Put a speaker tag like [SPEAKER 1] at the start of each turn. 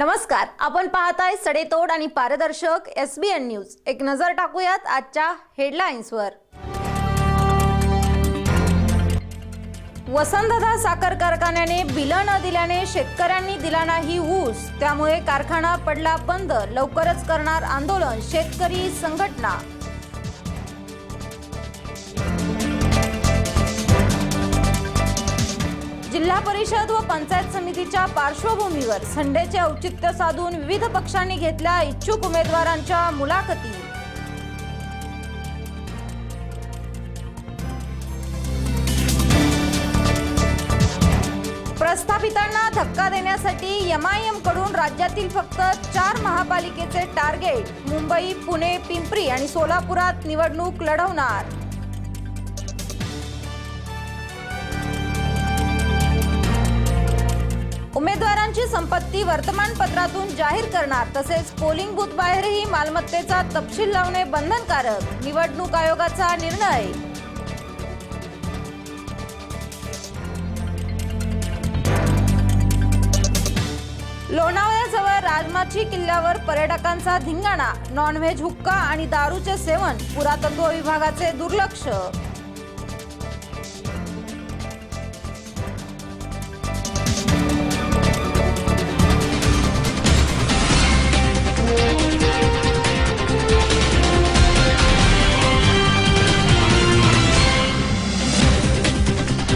[SPEAKER 1] नमस्कार. आपण पाहताय सडेतोड आणि पारदर्शक एस बी एन न्यूज एक नजर टाकूयात आजच्या हेडलाईन्सवर वसंतदा साखर कारखान्याने बिलं न दिल्याने शेतकऱ्यांनी दिला नाही ऊस. त्यामुळे कारखाना पडला बंद. लवकरच करणार आंदोलन. शेतकरी संघटना. जिल्हा परिषद व पंचायत समितीच्या पार्श्वभूमीवर संडेचे औचित्य साधून विविध पक्षांनी घेतल्या इच्छुक उमेदवारांच्या मुलाखती. प्रस्थापितांना धक्का देण्यासाठी एमआयएमकडून राज्यातील फक्त चार महापालिकेचे टार्गेट मुंबई पुणे पिंपरी आणि सोलापुरात निवडणूक लढवणार. मतदारांची संपत्ती वर्तमानपत्रातून जाहीर करणार तसेच पोलिंग बूथ बाहेरही मालमत्तेचा तपशील लावणे बंधनकारक निवडणूक आयोगाचा निर्णय. लोणावळ्याजवळ राजमाची किल्ल्यावर पर्यटकांचा धिंगाणा नॉनव्हेज हुक्का आणि दारूचे सेवन पुरातत्व विभागाचे दुर्लक्ष.